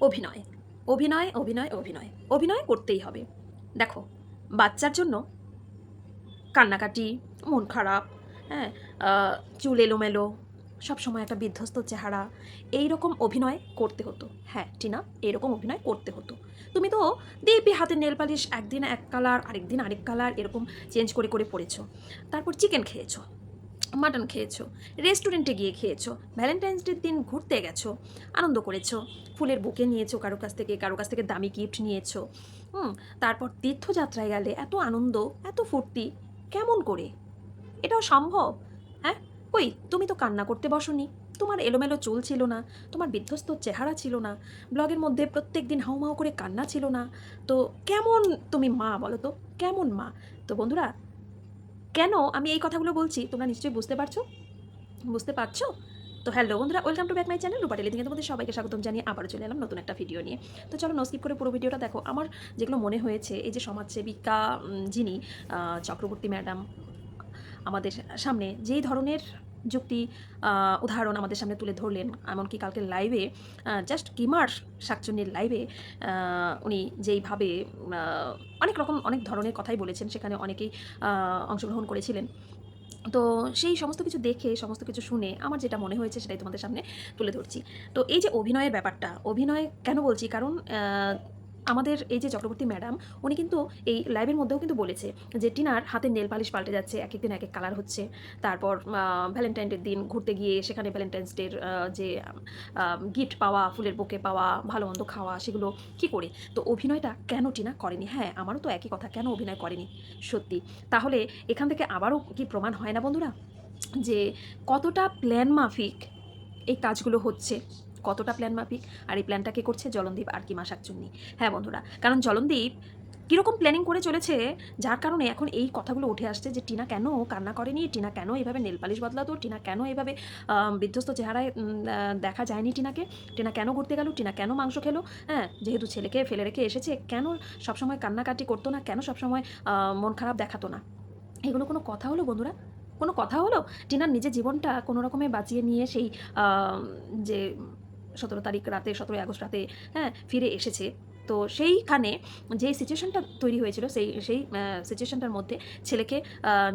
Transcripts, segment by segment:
অভিনয়। অভিনয় অভিনয় অভিনয়। অভিনয় করতেই হবে। দেখো, বাচ্চার জন্য কান্নাকাটি, মন খারাপ হ্যাঁ চুল এলোমেলো, সবসময় একটা বিধ্বস্ত চেহারা এই রকম অভিনয় করতে হতো। হ্যাঁ টিনা এরকম অভিনয় করতে হতো। তুমি তো দিব্যি হাতের নেল পালিশ, একদিন এক কালার, আরেকদিন আরেক কালার, এরকম চেঞ্জ করে করে পড়েছো। তারপর চিকেন খেয়েছো। মাটন খেয়েছো, রেস্টুরেন্টে গিয়ে খেয়েছো, ভ্যালেন্টাইন্স ডের দিন ঘুরতে গেছো, আনন্দ করেছ, ফুলের বুকে নিয়েছো, কারও কাছ থেকে, কারও কাছ থেকে দামি গিফট নিয়েছো, হুম, তারপর তীর্থযাত্রায় গেলে এত আনন্দ, এত ফুর্তি, কেমন করে? এটাও সম্ভব? হ্যাঁ? কই, তুমি তো কান্না করতে বসনি, তোমার এলোমেলো চুল ছিল না, তোমার বিধ্বস্ত চেহারা ছিল না, ব্লগের মধ্যে প্রত্যেক দিন হাউমাউ করে কান্না ছিল না, তো কেমন তুমি মা বলো তো, কেমন মা? তো বন্ধুরা কেন আমি এই কথাগুলো বলছি? তোমরা নিশ্চয়ই বুঝতে পারছ? বুঝতে পারছ? তো হ্যালো বন্ধুরা welcome to back my channel Rupa টেলিভিশনে তোমাদের সবাইকে স্বাগতম জানিয়ে আবার চলে এলাম নতুন একটা ভিডিও নিয়ে। তো চলো নস্কিপ করে পুরো ভিডিওটা দেখো। আমার যেগুলো মনে হয়েছে, এই যে সমাজসেবিকা যিনি চক্রবর্তী ম্যাডাম আমাদের সামনে যেই ধরনের যুক্তি উদাহরণ আমাদের সামনে তুলে ধরলেন। এমনকি কালকে লাইভে জাস্ট কিমার শাকচুন্নির লাইভে উনি যেইভাবে অনেক রকম, অনেক ধরনের কথাই বলেছেন। সেখানে অনেকেই অংশগ্রহণ করেছিলেন। তো সেই সমস্ত কিছু দেখে, সমস্ত কিছু শুনে আমার যেটা মনে হয়েছে সেটাই তোমাদের সামনে তুলে ধরছি। তো এই যে অভিনয়ের ব্যাপারটা, অভিনয় কেন বলছি? কারণ আমাদের এই যে চক্রবর্তী ম্যাডাম, উনি কিন্তু এই লাইভের মধ্যেও কিন্তু বলেছে যে টিনার হাতে নেল পালিশ পাল্টে যাচ্ছে, এক এক দিন এক এক কালার হচ্ছে। তারপর ভ্যালেন্টাইন ডের দিন ঘুরতে গিয়ে সেখানে ভ্যালেন্টাইন্স ডের যে গিফট পাওয়া, ফুলের বুকে পাওয়া, ভালো মন্দ খাওয়া, সেগুলো কি করে? তো অভিনয়টা কেন টিনা করেনি? হ্যাঁ আমারও তো একই কথা, কেন অভিনয় করেনি? সত্যি। তাহলে এখান থেকে আবারও কি প্রমাণ হয় না বন্ধুরা? যে কতটা প্ল্যান মাফিক এই কাজগুলো হচ্ছে? কতটা প্ল্যান মাফিক? আর এই প্ল্যানটা কে করছে? জলনদীপ আর কি মাসাকচুন্নি হ্যাঁ বন্ধুরা, কারণ জলনদীপ কীরকম প্ল্যানিং করে চলেছে, যার কারণে এখন এই কথাগুলো উঠে আসছে যে টিনা কেন কান্না করেনি? টিনা কেন এভাবে নেলপালিশ বদলাতো? টিনা কেন এভাবে বিধ্বস্ত চেহারায় দেখা যায়নি টিনাকে? টিনা কেন ঘুরতে গেল? টিনা কেন মাংস খেলো? হ্যাঁ যেহেতু ছেলেকে ফেলে রেখে এসেছে, কেন সবসময় কান্নাকাটি করতো না? কেন সবসময় মন খারাপ দেখাতো না? এগুলো কোনো কথা হলো, বন্ধুরা? কোনো কথা হলো? টিনার নিজের জীবনটা কোনো রকমে বাঁচিয়ে নিয়ে সেই যে সতেরো তারিখ রাতে, সতেরোই আগস্ট রাতে হ্যাঁ ফিরে এসেছে। তো সেইখানে যেই সিচুয়েশনটা তৈরি হয়েছিল, সেই সেই সিচুয়েশনটার মধ্যে ছেলেকে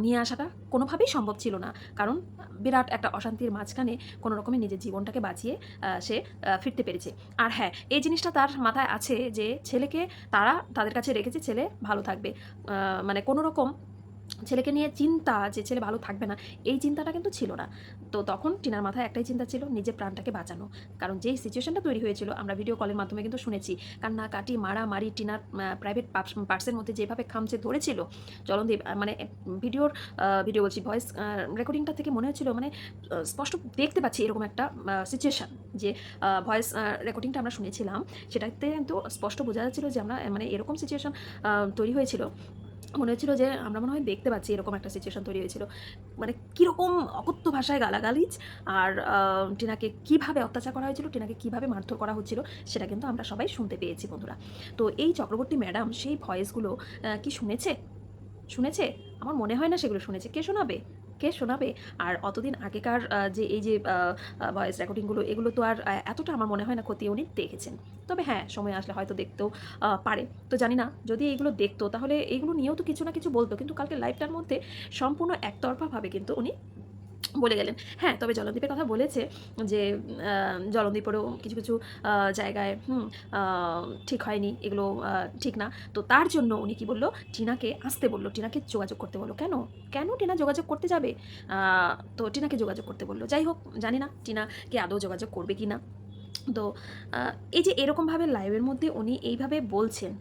নিয়ে আসাটা কোনোভাবেই সম্ভব ছিল না। কারণ বিরাট একটা অশান্তির মাঝখানে কোনো রকমে নিজের জীবনটাকে বাঁচিয়ে সে ফিরতে পেরেছে। আর হ্যাঁ এই জিনিসটা তার মাথায় আছে যে ছেলেকে তারা তাদের কাছে রেখেছে, ছেলে ভালো থাকবে। মানে কোনো রকম ছেলেকে নিয়ে চিন্তা যে ছেলে ভালো থাকবে না, এই চিন্তাটা কিন্তু ছিল না। তো তখন টিনার মাথায় একটাই চিন্তা ছিল, নিজের প্রাণটাকে বাঁচানো। কারণ যেই সিচুয়েশনটা তৈরি হয়েছিল, আমরা ভিডিও কলের মাধ্যমে কিন্তু শুনেছি, কান্না, কাটি মারা মারি টিনার প্রাইভেট পার্সের মধ্যে যেভাবে খামচে ধরেছিল চলনদীপ মানে ভিডিওর ভিডিও বলছি ভয়েস রেকর্ডিংটা থেকে মনে হচ্ছিল মানে স্পষ্ট দেখতে পাচ্ছি এরকম একটা সিচুয়েশন যে ভয়েস রেকর্ডিংটা আমরা শুনেছিলাম, সেটাতে কিন্তু স্পষ্ট বোঝা যাচ্ছিল যে আমরা মানে এরকম সিচুয়েশন তৈরি হয়েছিল। মনে হচ্ছিল যে আমরা মনে হয় দেখতে পাচ্ছি এরকম একটা সিচুয়েশন তৈরি হয়েছিল। মানে কীরকম অকথ্য ভাষায় গালাগালিজ আর টিনাকে কীভাবে অত্যাচার করা হয়েছিল, টিনাকে কীভাবে মারধর করা হচ্ছিল, সেটা কিন্তু আমরা সবাই শুনতে পেয়েছি বন্ধুরা। তো এই চক্রবর্তী ম্যাডাম সেই ভয়েসগুলো কি শুনেছে? শুনেছে? আমার মনে হয় না সেগুলো শুনেছে। কে শোনাবে? কে শোনাবে? আর অতদিন আগেকার যে এই যে ভয়েস রেকর্ডিংগুলো এগুলো তো আর এতটা আমার মনে হয় না ক্ষতি উনি দেখেছেন। তবে হ্যাঁ সময় আসলে হয়তো দেখতেও পারে। তো জানি না, যদি এইগুলো দেখতো, তাহলে এইগুলো নিয়েও তো কিছু না কিছু বলতো, কিন্তু কালকে লাইভটার মধ্যে সম্পূর্ণ একতরফাভাবে কিন্তু উনি বলে গেলেন। হ্যাঁ তবে জলদ্বীপের কথা বলেছে যে জলদ্বীপেরও কিছু কিছু জায়গায় ঠিক হয়নি, এগুলো ঠিক না। তো তার জন্য উনি কি বলল, টিনাকে আসতে বলল, টিনাকে যোগাযোগ করতে বলল। কেন? কেন টিনা যোগাযোগ করতে যাবে? তো টিনাকে যোগাযোগ করতে বলল। যাই হোক, জানি না টিনাকে আদৌ যোগাযোগ করবে কি না। তো এই যে এরকমভাবে লাইভের মধ্যে উনি এইভাবে বলছেন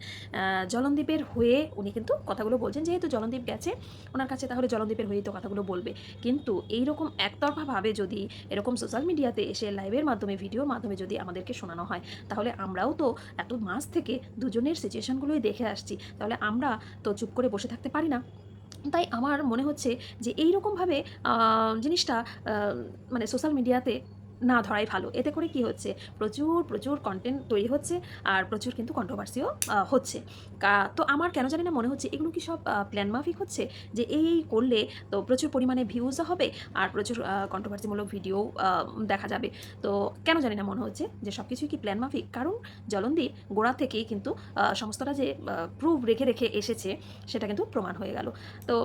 জলনদীপের হয়ে উনি কিন্তু কথাগুলো বলছেন যেহেতু জলনদীপ গেছে ওনার কাছে তাহলে জলনদীপের হয়েই তো কথাগুলো বলবে। কিন্তু এইরকম একতরফাভাবে যদি এরকম সোশ্যাল মিডিয়াতে এসে লাইভের মাধ্যমে ভিডিওর মাধ্যমে যদি আমাদেরকে শোনানো হয় তাহলে আমরাও তো এত মাস থেকে দুজনের সিচুয়েশনগুলোই দেখে আসছি তাহলে আমরা তো চুপ করে বসে থাকতে পারি না। তাই আমার মনে হচ্ছে যে এই রকমভাবে আহ, জিনিসটা মানে সোশ্যাল মিডিয়াতে না ধরাই ভালো। এতে করে কি হচ্ছে? প্রচুর প্রচুর কন্টেন্ট তৈরি হচ্ছে আর প্রচুর কিন্তু কন্ট্রোভার্সিও হচ্ছে। তো আমার কেন জানি না মনে হচ্ছে এগুলো কি সব প্ল্যান মাফিক হচ্ছে? যে এই করলে তো প্রচুর পরিমাণে ভিউজও হবে আর প্রচুর কন্ট্রোভার্সিমূলক ভিডিও দেখা যাবে। তো কেন জানি না মনে হচ্ছে যে সব কিছুই কি প্ল্যান মাফিক? কারণ জলনদীপ গোড়া থেকেই কিন্তু সমস্তটা যে প্রুফ রেখে রেখে এসেছে, সেটা কিন্তু প্রমাণ হয়ে গেল। তো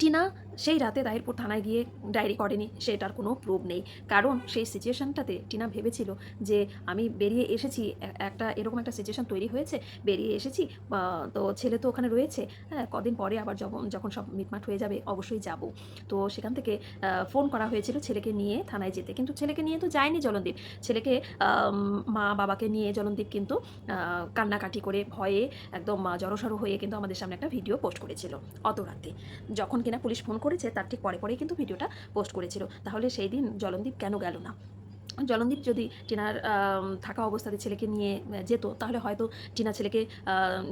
টিনা সেই রাতে দাহিরপুর থানায় গিয়ে ডায়েরি করেনি, সেটার কোনো প্রুফ নেই। কারণ সেই সিচুয়েশনটাতে টিনা ভেবেছিল যে, আমি বেরিয়ে এসেছি একটা এরকম একটা সিচুয়েশন তৈরি হয়েছে, বেরিয়ে এসেছি তো ছেলে তো ওখানে রয়েছে হ্যাঁ কদিন পরে আবার যখন যখন সব মিটমাট হয়ে যাবে, অবশ্যই যাব। তো সেখান থেকে ফোন করা হয়েছিল ছেলেকে নিয়ে থানায় যেতে। কিন্তু ছেলেকে নিয়ে তো যায়নি জলনদীপ। ছেলেকে মা বাবাকে নিয়ে জলনদীপ কিন্তু কান্নাকাটি করে ভয়ে একদম জড়সড় হয়ে কিন্তু আমাদের সামনে একটা ভিডিও পোস্ট করেছিল অত রাতে। যখন কিনা পুলিশ ফোন করেছে, তার ঠিক পরে পরেই কিন্তু ভিডিওটা পোস্ট করেছিল। তাহলে সেই দিন জলনদীপ কেন গেল না? জলনদীপ যদি টিনার থাকা অবস্থাতে ছেলেকে নিয়ে যেত, তাহলে হয়তো টিনা ছেলেকে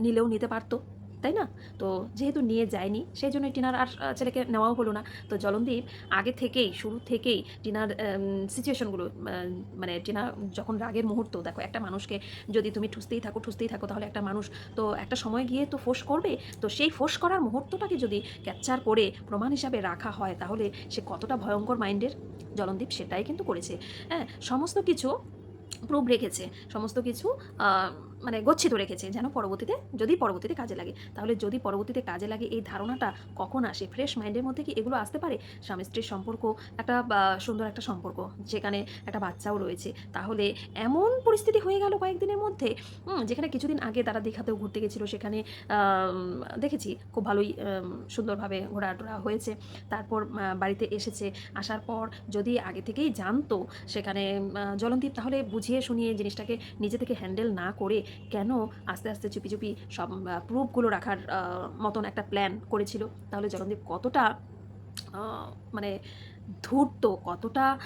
নিলেও নিতে পারতো। তাই না? তো যেহেতু নিয়ে যায়নি সেই জন্য টিনার আর ছেলেকে নেওয়াও হলো না। তো জলনদীপ আগে থেকেই, শুরু থেকেই টিনার সিচুয়েশনগুলো মানে টিনা যখন রাগের মুহূর্ত, দেখো একটা মানুষকে যদি তুমি ঠুসতেই থাকো ঠুসতেই থাকো, তাহলে একটা মানুষ, তো একটা সময় গিয়ে তো ফোর্স করবে। তো সেই ফোর্স করার মুহূর্তটাকে যদি ক্যাপচার করে, প্রমাণ হিসাবে রাখা হয়, তাহলে সে কতটা ভয়ঙ্কর মাইন্ডের জলনদীপ সেটাই কিন্তু করেছে। হ্যাঁ সমস্ত কিছু প্রুভ রেখেছে। সমস্ত কিছু মানে গচ্ছিত রেখেছে যেন পরবর্তীতে, যদি পরবর্তীতে কাজে লাগে। তাহলে যদি পরবর্তীতে কাজে লাগে, এই ধারণাটা কখন আসে? ফ্রেশ মাইন্ডের মধ্যে কি এগুলো আসতে পারে? স্বামী স্ত্রীর সম্পর্ক, একটা সুন্দর একটা সম্পর্ক, যেখানে একটা বাচ্চাও রয়েছে। তাহলে এমন পরিস্থিতি হয়ে গেল কয়েকদিনের মধ্যে যেখানে কিছুদিন আগে তারা দীঘাতেও ঘুরতে গেছিল, সেখানে দেখেছি খুব ভালোই সুন্দরভাবে ঘোরাটোরা হয়েছে। তারপর বাড়িতে এসেছে। আসার পর যদি আগে থেকেই জানতো, সেখানে জলনদীপ তাহলে বুঝিয়ে শুনিয়ে জিনিসটাকে নিজে থেকে হ্যান্ডেল না করে কেন আস্তে আস্তে চুপি চুপি সব প্রুফগুলো রাখার মতন একটা প্ল্যান করেছিল? তাহলে জলনদীপ কতটা মানে ধূর্ত, কতটা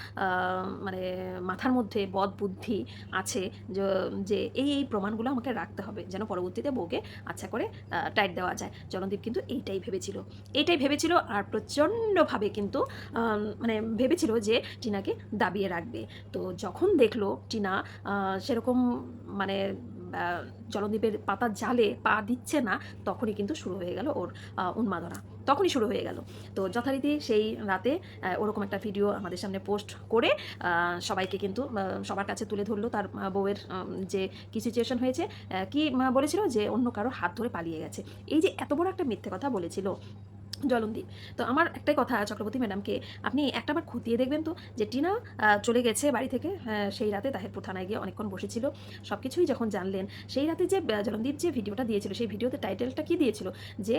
মানে মাথার মধ্যে বদ বুদ্ধি আছে যে- এই এই প্রমাণগুলো আমাকে রাখতে হবে, যেন পরবর্তীতে বউকে আচ্ছা করে টাইট দেওয়া যায়। জলনদীপ কিন্তু এইটাই ভেবেছিল। এইটাই ভেবেছিল আর প্রচণ্ডভাবে কিন্তু মানে ভেবেছিল যে টিনাকে দাবিয়ে রাখবে। তো যখন দেখল টিনা সেরকম মানে জলদ্বীপের পাতা জালে পা দিচ্ছে না, তখনই কিন্তু শুরু হয়ে গেল ওর উন্মাদনা। তখনই শুরু হয়ে গেল। তো যথারীতি সেই রাতে ওরকম একটা ভিডিও আমাদের সামনে পোস্ট করে সবাইকে কিন্তু সবার কাছে তুলে ধরলো তার বউয়ের যে কি সিচুয়েশন হয়েছে কি বলেছিল যে অন্য কারোর হাত ধরে পালিয়ে গেছে। এই যে এত বড় একটা মিথ্যে কথা বলেছিল জলনদীপ। তো আমার একটাই কথা চক্রবর্তী ম্যাডামকে আপনি একটাবার খতিয়ে দেখবেন তো যে টিনা চলে গেছে বাড়ি থেকে সেই রাতে তাহেরপুর থানায় গিয়ে অনেকক্ষণ বসেছিল। সব কিছুই যখন জানলেন সেই রাতে যে আহ, যে ভিডিওটা দিয়েছিল সেই ভিডিওতে টাইটেলটা কি দিয়েছিল? যে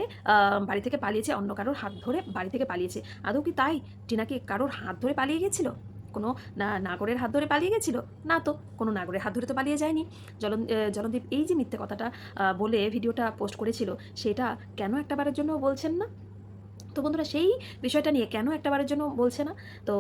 বাড়ি থেকে পালিয়েছে অন্য কারোর হাত ধরে বাড়ি থেকে পালিয়েছে। আদৌ কি তাই টিনা কি কারোর হাত ধরে পালিয়ে গেছিল? কোনো নাগরের হাত ধরে পালিয়ে গেছিল? না তো কোনো নাগরের হাত ধরে তো পালিয়ে যায়নি। জলন জলনদীপ এই যে মিথ্যে কথাটা বলে ভিডিওটা পোস্ট করেছিল সেটা কেন একটাবারের জন্য বলছেন না? তো বন্ধুরা সেই বিষয়টা নিয়ে কেন একটাবারের জন্য বলছে না? তো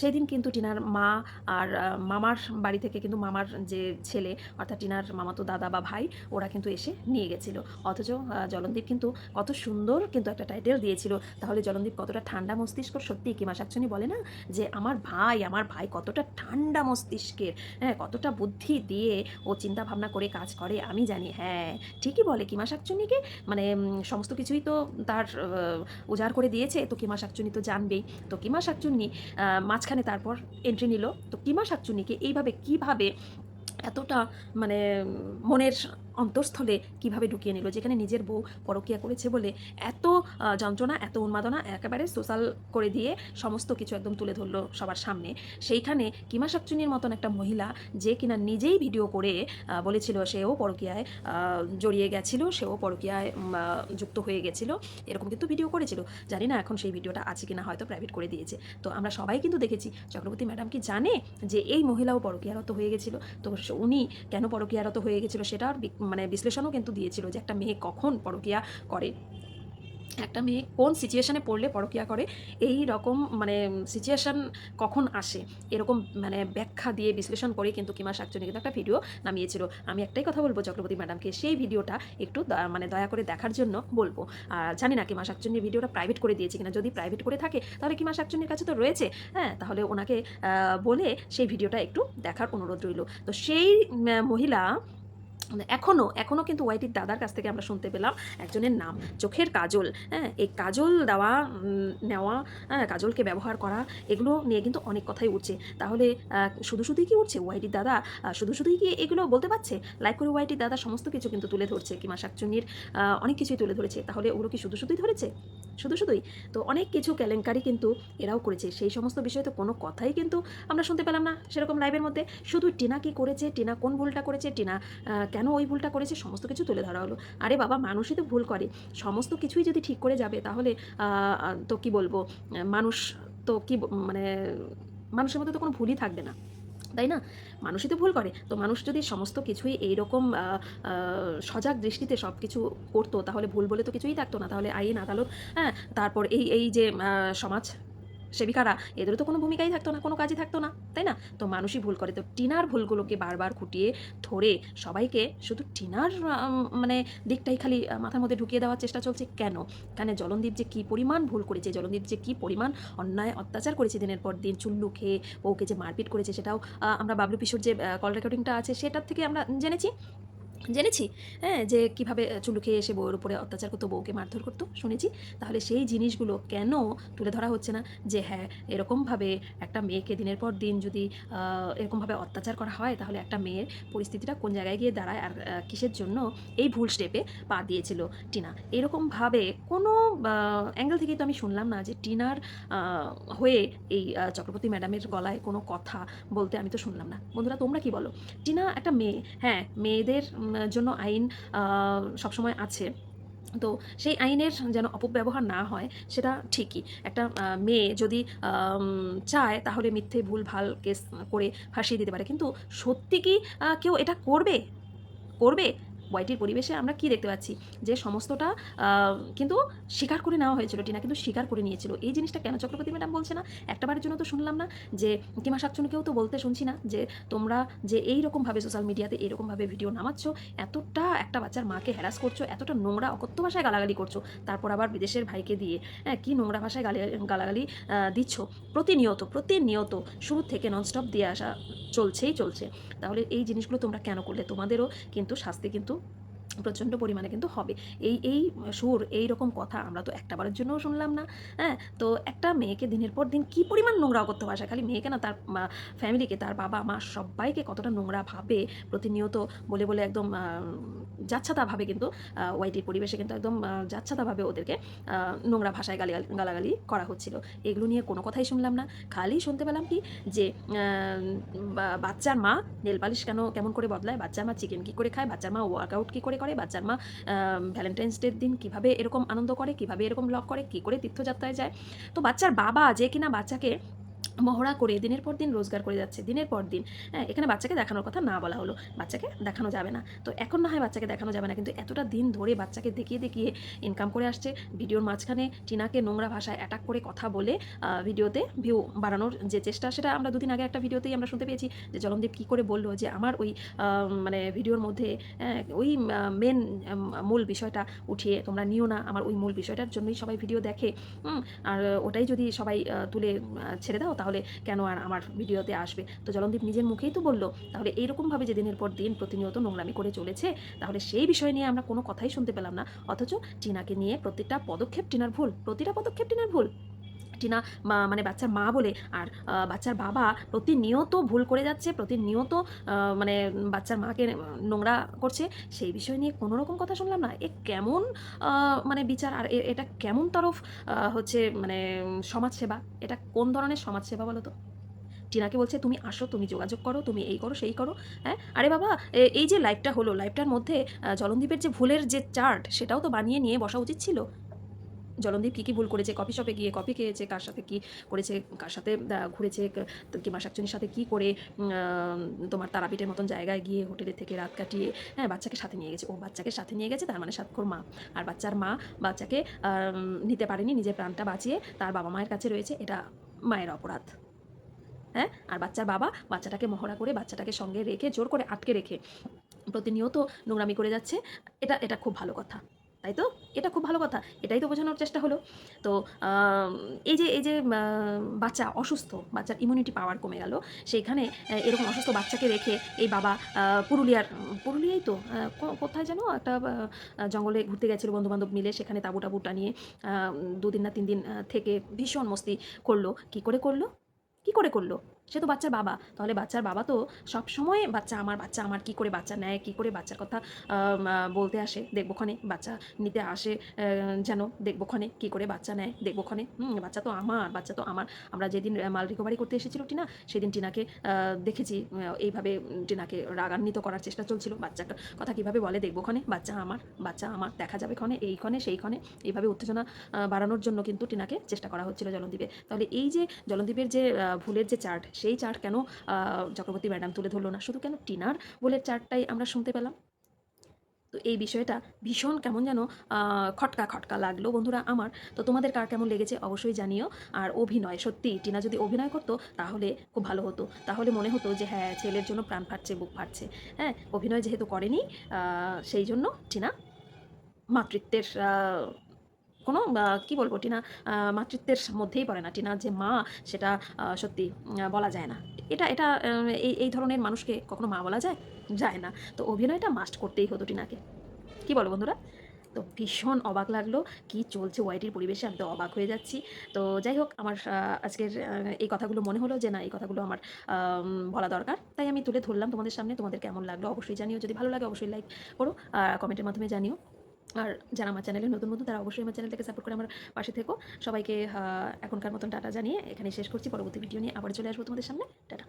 সেই দিন কিন্তু টিনার মা আর মামার বাড়ি থেকে কিন্তু মামার যে ছেলে, অর্থাৎ টিনার মামাতো দাদা বা ভাই, ওরা কিন্তু এসে নিয়ে গেছিল। অথচ জলনদীপ কিন্তু কত সুন্দর কিন্তু একটা টাইটেল দিয়েছিল। তাহলে জলনদীপ কতটা ঠান্ডা মস্তিষ্ক? সত্যি কিমা শাকচুনি বলে না যে, আমার ভাই আমার ভাই কতটা ঠান্ডা মস্তিষ্কের হ্যাঁ কতটা বুদ্ধি দিয়ে ও চিন্তা ভাবনা করে কাজ করে, আমি জানি। হ্যাঁ ঠিকই বলে কিমা শাকচুনিকে? মানে সমস্ত কিছুই তো তার উজাড় করে দিয়েছে, তো কিমা শাকচুনি তো জানবেই। তো কিমা শাকচুন্নি মাঝখানে তারপর এন্ট্রি নিল। তো কিমা শাকচুন্নিকে এইভাবে কীভাবে এতটা মানে মনের অন্তঃস্থলে কীভাবে ঢুকিয়ে নিল, যেখানে নিজের বউ পরকিয়া করেছে বলে এত যন্ত্রণা, এত উন্মাদনা একেবারে সোশ্যাল করে দিয়ে সমস্ত কিছু একদম তুলে ধরলো সবার সামনে। সেইখানে কিমা শাকচুনির মতন একটা মহিলা যে কিনা নিজেই ভিডিও করে বলেছিল সেও পরকিয়ায় জড়িয়ে গেছিল, সেও পরকিয়ায় যুক্ত হয়ে গেছিল, এরকম কিন্তু ভিডিও করেছিল। জানি না এখন সেই ভিডিওটা আছে কিনা হয়তো প্রাইভেট করে দিয়েছে। তো আমরা সবাই কিন্তু দেখেছি, চক্রবর্তী ম্যাডাম কি জানে যে এই মহিলাও পরকীয়ারত হয়ে গেছিল? তো উনি কেন পরকীয়ারত হয়ে গেছিল সেটার বি- মানে বিশ্লেষণও কিন্তু দিয়েছিল যে একটা মেয়ে কখন পরকীয়া করে। একটা মেয়ে কোন সিচুয়েশানে পড়লে পরকিয়া করে, এই রকম মানে সিচুয়েশান কখন আসে, এরকম মানে ব্যাখ্যা দিয়ে বিশ্লেষণ করে কিন্তু কিমা শাকচুনি কিন্তু একটা ভিডিও নামিয়েছিল। আমি একটাই কথা বলব চক্রবর্তী ম্যাডামকে সেই ভিডিওটা একটু মানে দয়া করে দেখার জন্য বলব। আর জানি না কিমা শাকচুনির ভিডিওটা প্রাইভেট করে দিয়েছে কিনা, যদি প্রাইভেট করে থাকে, তাহলে কিমা শাকচুনির কাছে তো রয়েছে। হ্যাঁ তাহলে ওনাকে বলে সেই ভিডিওটা একটু দেখার অনুরোধ রইল। তো সেই মহিলা এখনও এখনও কিন্তু ওয়াইটির দাদার কাছ থেকে আমরা শুনতে পেলাম একজনের নাম, চোখের কাজল। হ্যাঁ এই কাজল দেওয়া নেওয়া হ্যাঁ কাজলকে ব্যবহার করা, এগুলো নিয়ে কিন্তু অনেক কথাই উঠছে। তাহলে শুধু শুধুই কি উঠছে ওয়াইটির দাদা? শুধু শুধুই কি এগুলো বলতে পারছে? লাইক করে ওয়াইটির দাদা সমস্ত কিছু কিন্তু তুলে ধরছে। কিমা শাকচুন্নির অনেক কিছুই তুলে ধরেছে। তাহলে ওগুলো কি শুধু শুধুই ধরেছে? শুধু শুধুই। তো অনেক কিছু কেলেঙ্কারি কিন্তু এরাও করেছে। সেই সমস্ত বিষয়ে তো কোনো কথাই কিন্তু আমরা শুনতে পেলাম না সেরকম লাইভের মধ্যে। শুধু টিনা কি করেছে, টিনা কোন ভুলটা করেছে, টিনা কেন ওই ভুলটা করেছে, সমস্ত কিছু তুলে ধরা হলো। আরে বাবা, মানুষই তো ভুল করে। সমস্ত কিছুই যদি ঠিক করে যাবে তাহলে তো কি বলব, মানুষ তো কি মানে মানুষের মধ্যে তো কোনো ভুলই থাকবে না। তাই না? মানুষই তো ভুল করে। তো মানুষ যদি সমস্ত কিছুই এইরকম সজাগ দৃষ্টিতে সব কিছু করতো, তাহলে ভুল বলে তো কিছুই থাকতো না। তাহলে আইন, আদালত হ্যাঁ তারপর এই এই যে সমাজ সেবিকারা, এদেরও তো কোনো ভূমিকাই থাকতো না, কোনো কাজই থাকতো না, তাই না? তো মানুষই ভুল করে। তো টিনার ভুলগুলোকে বারবার খুঁটিয়ে ধরে সবাইকে শুধু টিনার মানে দিকটাই খালি মাথার মধ্যে ঢুকিয়ে দেওয়ার চেষ্টা চলছে কেন? কেন জলনদীপ যে কী পরিমাণ ভুল করেছে, জলনদীপ যে কী পরিমাণ অন্যায় অত্যাচার করেছে দিনের পর দিন, চুল্লু খেয়ে ওকে যে মারপিট করেছে সেটাও আমরা বাবলু পিসুর যে কল রেকর্ডিংটা আছে সেটার থেকে আমরা জেনেছি। জেনেছি? হ্যাঁ যে কীভাবে চুলু খেয়ে এসে বউয়ের উপরে অত্যাচার করতো, বউকে মারধর করতো, শুনেছি। তাহলে সেই জিনিসগুলো কেন তুলে ধরা হচ্ছে না? যে হ্যাঁ এরকমভাবে একটা মেয়েকে দিনের পর দিন যদি এরকমভাবে অত্যাচার করা হয়, তাহলে একটা মেয়ের পরিস্থিতিটা কোন জায়গায় গিয়ে দাঁড়ায় আর কিসের জন্য এই ভুল স্টেপে পা দিয়েছিল টিনা? এরকমভাবে কোনো অ্যাঙ্গেল থেকেই তো আমি শুনলাম না যে টিনার হয়ে এই চক্রবর্তী ম্যাডামের গলায় কোনো কথা বলতে আমি তো শুনলাম না। বন্ধুরা, তোমরা কি বলো? টিনা একটা মেয়ে হ্যাঁ মেয়েদের জন্য আইন সবসময় আছে। তো সেই আইনের যেন অপব্যবহার না হয়, সেটা ঠিকই। একটা মেয়ে যদি চায়, তাহলে মিথ্যে, ভুল, ভালো কেস করে ফাঁসিয়ে দিতে পারে। কিন্তু সত্যি কি কেউ এটা করবে? করবে? ওয়াইটির পরিবেশে আমরা কি দেখতে পাচ্ছি? যে সমস্তটা কিন্তু স্বীকার করে নেওয়া হয়েছিল, টিনা কিন্তু স্বীকার করে নিয়েছিল। এই জিনিসটা কেন চক্রবর্তী ম্যাডাম বলছে না? একটাবারের জন্য তো শুনলাম না যে কিমা শাকচুনিকেও তো বলতে শুনছি না যে তোমরা যে এই রকমভাবে সোশ্যাল মিডিয়াতে এইরকমভাবে ভিডিও নামাচ্ছ, এতটা একটা বাচ্চার মাকে হ্যারাস করছ, এতটা নোংরা, অকথ্য ভাষায় গালাগালি করছ, তারপর আবার বিদেশের ভাইকে দিয়ে হ্যাঁ কী নোংরা ভাষায় গালি, গালাগালি দিচ্ছ? প্রতিনিয়ত প্রতিনিয়ত শুরু থেকে ননস্টপ দিয়ে আসা চলছেই চলছে। তাহলে এই জিনিসগুলো তোমরা কেন করলে? তোমাদেরও কিন্তু শাস্তি কিন্তু প্রচণ্ড পরিমাণে কিন্তু হবে। এই এই সুর, এই রকম কথা আমরা তো একটা বারের জন্যও শুনলাম না হ্যাঁ? তো একটা মেয়েকে দিনের পর দিন কী পরিমাণ নোংরা করতে ভাষা খালি মেয়েকে না, তার ফ্যামিলিকে, তার বাবা, মা সবাইকে কতটা নোংরা ভাবে, প্রতিনিয়ত বলে বলে একদম যাচ্ছাতাভাবে কিন্তু ওয়াইটির পরিবেশে কিন্তু একদম যাচ্ছাতাভাবে ওদেরকে নোংরা ভাষায় গালি, গালাগালি করা হচ্ছিল। এগুলো নিয়ে কোনো কথাই শুনলাম না। খালি শুনতে পেলাম কি যে বাচ্চার মা, নেল পালিশ কেন, কেমন করে বদলায়? বাচ্চার মা চিকেন কী করে খায়? বাচ্চার মা ওয়ার্কআউট কী করে করে, বাচ্চার মা ভ্যালেন্টাইন্স ডের দিন কীভাবে এরকম আনন্দ করে, কীভাবে এরকম ব্লগ করে, কী করে তীর্থযাত্রায় যায়। তো বাচ্চার বাবা যে কিনা বাচ্চাকে মহড়া করে দিনের পর দিন, রোজগার করে যাচ্ছে দিনের পর দিন। হ্যাঁ এখানে বাচ্চাকে দেখানোর কথা না বলা হলো। বাচ্চাকে দেখানো যাবে না। তো এখন না হয় বাচ্চাকে দেখানো যাবে না, কিন্তু এতটা দিন ধরে বাচ্চাকে দেখিয়ে দেখিয়ে ইনকাম করে আসছে। ভিডিওর মাঝখানে টিনাকে নোংরা ভাষায় অ্যাটাক করে কথা বলে ভিডিওতে ভিউ বাড়ানোর যে চেষ্টা, সেটা আমরা দুদিন আগে একটা ভিডিওতেই আমরা শুনতে পেয়েছি যে জলমদীপ কী করে বলল যে আমার ওই মানে ভিডিওর মধ্যে ওই মেন মূল বিষয়টা উঠিয়ে তোমরা নিও না। আমার ওই মূল বিষয়টার জন্যই সবাই ভিডিও দেখে। আর ওটাই যদি সবাই তুলে ছেড়ে দাও তাহলে কেন আর আমার ভিডিওতে আসবে? তো জলনদীপ নিজের মুখেই তো বলল, তাহলে এইরকমভাবে যে দিনের পর দিন প্রতিনিয়ত নোংরামি করে চলেছে, তাহলে সেই বিষয় নিয়ে আমরা কোনো কথাই শুনতে পেলাম না। অথচ টিনাকে নিয়ে প্রতিটা পদক্ষেপ টিনার ভুল, প্রতিটা পদক্ষেপ টিনার ভুল। টিনা মানে বাচ্চার মা বলে। আর বাচ্চার বাবা প্রতিনিয়ত ভুল করে যাচ্ছে, প্রতিনিয়ত মানে বাচ্চার মাকে নোংরা করছে। সেই বিষয় নিয়ে কোনো রকম কথা শুনলাম না। এ কেমন মানে বিচার? আর এটা কেমন তরফ হচ্ছে মানে সমাজসেবা? এটা কোন ধরনের সমাজসেবা বলো তো? টিনাকে বলছে, তুমি আসো, তুমি যোগাযোগ করো, তুমি এই করো, সেই করো। হ্যাঁ? আরে বাবা এই যে লাইভটা হলো, লাইভটার মধ্যে জলনদীপের যে ভুলের যে চার্ট, সেটাও তো বানিয়ে নিয়ে বসা উচিত ছিল। জলনদীপ কী কী ভুল করেছে, কফি শপে গিয়ে কফি খেয়েছে, কার সাথে কী করেছে, কার সাথে ঘুরেছে কিংবা শাকচুনির সাথে কী করে তোমার তারাপীঠের মতন জায়গায় গিয়ে হোটেলে থেকে রাত কাটিয়ে হ্যাঁ বাচ্চাকে সাথে নিয়ে গেছে। ও বাচ্চাকে সাথে নিয়ে গেছে, তার মানে সাতক্ষর মা। আর বাচ্চার মা বাচ্চাকে নিতে পারেনি, নিজের প্রাণটা বাঁচিয়ে তার বাবা মায়ের কাছে রয়েছে, এটা মায়ের অপরাধ। হ্যাঁ আর বাচ্চার বাবা বাচ্চাটাকে মহড়া করে বাচ্চাটাকে সঙ্গে রেখে, জোর করে আটকে রেখে প্রতিনিয়ত নোংরামি করে যাচ্ছে, এটা এটা খুব ভালো কথা। তাই তো? এটা খুব ভালো কথা। এটাই তো বোঝানোর চেষ্টা হলো। তো এই যে এই যে বাচ্চা অসুস্থ, বাচ্চার ইমিউনিটি পাওয়ার কমে গেল, সেইখানে এরকম অসুস্থ বাচ্চাকে রেখে এই বাবা পুরুলিয়ার, পুরুলিয়াই তো কোথায় যেন একটা জঙ্গলে ঘুরতে গেছিল বন্ধু বান্ধব মিলে, সেখানে তাবু টাবু টানিয়ে দুদিন না তিন দিন থেকে ভীষণ মস্তি করল। কি করে করল? কি করে করল? সে তো বাচ্চার বাবা। তাহলে বাচ্চার বাবা তো সব সময় বাচ্চা আমার বাচ্চা আমার, কি করে বাচ্চা নেয়, কি করে বাচ্চার কথা বলতে আসে দেখবোক্ষণে বাচ্চা নিতে আসে যেন দেখবোক্ষণে কি করে বাচ্চা নেয় দেখবোক্ষণে হুম, বাচ্চা তো আমার, বাচ্চা তো আমার। আমরা যেদিন মাল রিকভারি করতে এসেছিল টিনা, সেদিন টিনাকে দেখেছি এইভাবে টিনাকে রাগান্বিত করার চেষ্টা চলছিল। বাচ্চাটা কথা কীভাবে বলে দেখবোক্ষণে বাচ্চা আমার বাচ্চা আমার, দেখা যাবে ক্ষণে এইক্ষণে সেইক্ষণে এইভাবে উত্তেজনা বাড়ানোর জন্য কিন্তু টিনাকে চেষ্টা করা হচ্ছিল জলনদীপে তাহলে এই যে জলনদীপের যে ভুলের যে চার্ট সেই চার্ট কেন চক্রবর্তী ম্যাডাম তুলে ধরলো না? শুধু কেন টিনার বলে চার্টটাই আমরা শুনতে পেলাম? তো এই বিষয়টা ভীষণ কেমন যেন খটকা খটকা লাগল বন্ধুরা আমার। তো তোমাদের কার কেমন লেগেছে অবশ্যই জানিও। আর অভিনয়, সত্যি টিনা যদি অভিনয় করতো তাহলে খুব ভালো হতো। তাহলে মনে হতো যে হ্যাঁ ছেলের জন্য প্রাণ ফাটছে, বুক ফাটছে। হ্যাঁ অভিনয় যেহেতু করেনি সেই জন্য টিনা মাতৃত্বের কোনো কি বলব, টিনা মাতৃত্বের মধ্যেই পড়ে না। টিনা যে মা, সেটা সত্যি বলা যায় না। এটা এটা এই এই ধরনের মানুষকে কখনো মা বলা যায় যায় না। তো অভিনয়টা মাস্ট করতেই হতো টিনাকে। কি বলো বন্ধুরা? তো ভীষণ অবাক লাগল, কি চলছে ওয়াইটির পরিবেশে, আমি তো অবাক হয়ে যাচ্ছি। তো যাই হোক, আমার আজকের এই কথাগুলো মনে হলো যে না, এই কথাগুলো আমার বলা দরকার। তাই আমি তুলে ধরলাম তোমাদের সামনে, তোমাদের কেমন লাগল অবশ্যই জানিও। যদি ভালো লাগে, অবশ্যই লাইক করো, আর কমেন্টের মাধ্যমে জানিও। আর যারা আমার চ্যানেলে নতুন নতুন তারা অবশ্যই আমার চ্যানেলটাকে সাপোর্ট করে আমার পাশে থেকো। সবাইকে এখনকার মতন টাটা জানিয়ে এখানে শেষ করছি। পরবর্তী ভিডিও নিয়ে আবার চলে আসব তোমাদের সামনে। টাটা।